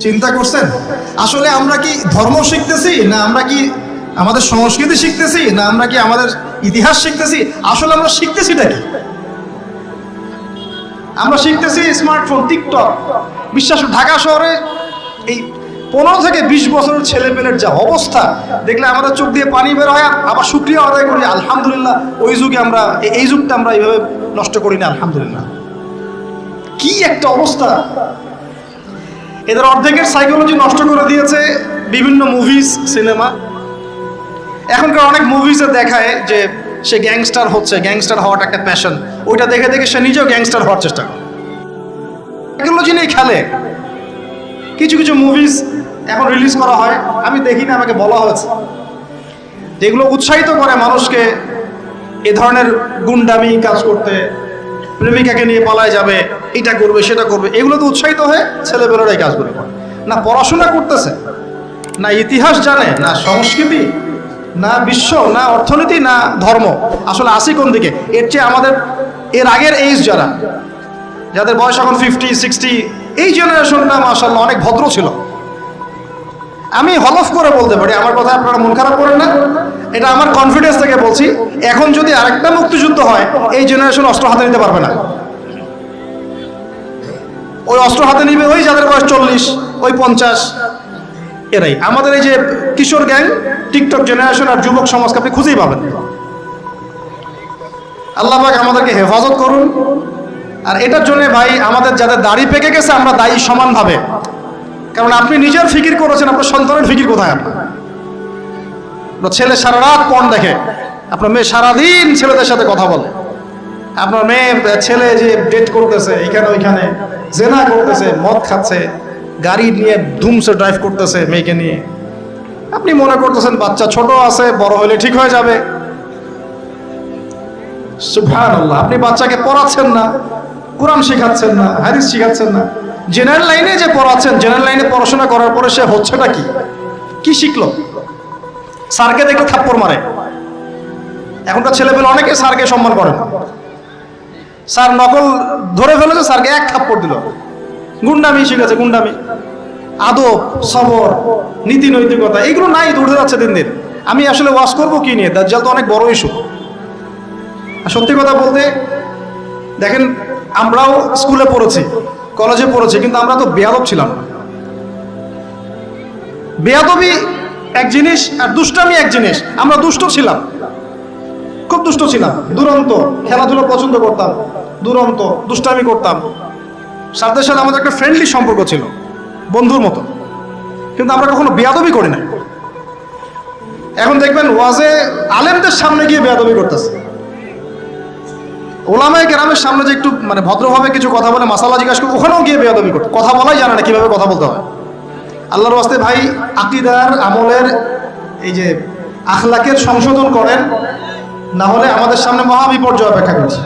চিন্তা করছেন? আসলে আমরা কি ধর্ম শিখতেছি? না আমরা কি আমাদের সংস্কৃতি শিখতেছি? না আমরা কি আমাদের ইতিহাস শিখতেছি? আসলে আমরা শিখতেছিটা কি? আমরা শিখতেছি স্মার্টফোন টিকটক বিশ্বাস ঢাকা শহরে এই পনেরো থেকে বিশ বছরের ছেলে পেলের যা অবস্থা, দেখলে আমাদের চোখ দিয়ে পানি বের হয়, আবার শুক্রিয়া আদায় করি, আলহামদুলিল্লাহ, ওই যুগে আমরা, এই যুগটা আমরা এইভাবে নষ্ট করি না আলহামদুলিল্লাহ। কি একটা অবস্থা! এদের অর্ধেকের সাইকোলজি নষ্ট করে দিয়েছে বিভিন্ন মুভিজ সিনেমা এখনকার অনেক মুভিজে দেখায় যে সে গ্যাংস্টার হচ্ছে গ্যাংস্টার হওয়াটা একটা প্যাশন ওইটা দেখে দেখে সে নিজেও গ্যাংস্টার হওয়ার চেষ্টা করে। সাইকোলজি নিয়ে খেলে। কিছু কিছু মুভিজ এখন রিলিজ করা হয়। আমি দেখি না, আমাকে বলা হয়েছে। যেগুলো উৎসাহিত করে মানুষকে এ ধরনের গুন্ডামি কাজ করতে প্রেমিকাকে নিয়ে পালায় যাবে, এটা করবে, সেটা করবে, এগুলো তো উৎসাহিত হয়ে ছেলেবেলেরা এই কাজগুলো করে। না পড়াশোনা করতেছে, না ইতিহাস জানে, না সংস্কৃতি, না বিশ্ব, না অর্থনীতি, না ধর্ম। আসলে আসি কোন দিকে? এর চেয়ে আমাদের, এর আগের এইজ যারা, যাদের বয়স এখন ফিফটি সিক্সটি এই জেনারেশনটা মাসাল্লাহ অনেক ভদ্র ছিল। আমি হলফ করে বলতে পারি, আমার কথা আপনারা মন খারাপ করেন না। এটা আমার কনফিডেন্স থেকে বলছি। এখন যদি আরেকটা মুক্তিযুদ্ধ হয়, এই জেনারেশন অস্ত্র হাতে নিতে পারবে না। ওই অস্ত্র হাতে নিবে ওই যাদের বয়স চল্লিশ, ওই পঞ্চাশ। এরাই। আমাদের এই যে কিশোর গ্যাং টিকটক জেনারেশন আর যুবক সমাজকে আপনি খুঁজেই পাবেন। আল্লাহ পাক আমাদেরকে হেফাজত করুন। আর এটার জন্য ভাই, আমাদের যাদের দাড়ি পেকে গেছে, আমরা দায়ী সমানভাবে। কারণ আপনি নিজের ফিকির করেছেন, আপনার সন্তানের ফিকির কোথায় আপনার? ছেলে সারা রাত পণ দেখে, আপনার মেয়ে সারাদিন ছেলেদের সাথে কথা বলে। আপনার মেয়ে ছেলে যে ডেট করতেছে এখানে ওইখানে, জেনা করতেছে, মদ খাচ্ছে, গাড়ি নিয়ে ধুমসে ড্রাইভ করতেছে মেয়েকে নিয়ে। আপনি মনে করতেছেন বাচ্চা ছোট আছে, বড় হলে ঠিক হয়ে যাবে। সুবহানাল্লাহ, আপনি বাচ্চাকে পড়াচ্ছেন না। কোরআন শেখাচ্ছেন না, হাদিস শেখাচ্ছেন না। জেনারেল লাইনে যে পড়াচ্ছেন জেনারেল লাইনে পড়াশোনা করার পরে সে হচ্ছেটা কি? কি শিখলো? স্যারকে দেখলে থাপ্পড় মারে। এখনকার ছেলেপেলে অনেকে স্যারকে সম্মান করে না স্যার নকল ধরে ফেলেছে, স্যারকে এক থাপ্পড় দিল। গুন্ডামি শিখেছে, গুন্ডামি। আদব, সবর, নীতি নৈতিকতা, এগুলো নাই দৌড়ে যাচ্ছে দিন দিন। আমি আসলে ওয়াশ করব কি নিয়ে? দাজ্জাল তো অনেক বড় ইস্যু সত্যি কথা বলতে, দেখেন আমরাও স্কুলে পড়েছি, কলেজে পড়েছি, কিন্তু আমরা তো বেয়াদব ছিলাম। বেয়াদবি এক জিনিস আর দুষ্টামি এক জিনিস। আমরা দুষ্ট ছিলাম। খুব দুষ্ট ছিলাম। দুরন্ত, খেলাধুলো পছন্দ করতাম, দুরন্ত, দুষ্টামি করতাম। সাথে সাথে আমাদের একটা ফ্রেন্ডলি সম্পর্ক ছিল, বন্ধুর মতো। কিন্তু আমরা কখনো বেয়াদবি করি না এখন দেখবেন ওয়াজে আলেমদের সামনে গিয়ে বেয়াদবি করতেছে। ওলামায় গ্রামের সামনে যে একটু মানে ভদ্রভাবে কিছু কথা বলে মাসালা জিজ্ঞাসা করে, ওখানেও গিয়ে বেয়াদবি করতে। কথা বলাই জানে না, কীভাবে কথা বলতে হয়। আল্লাহর আস্তে ভাই আকিদার, আমলের, এই যে আখলাকের সংশোধন করেন, না হলে আমাদের সামনে মহা বিপর্যয় অপেক্ষা করছে।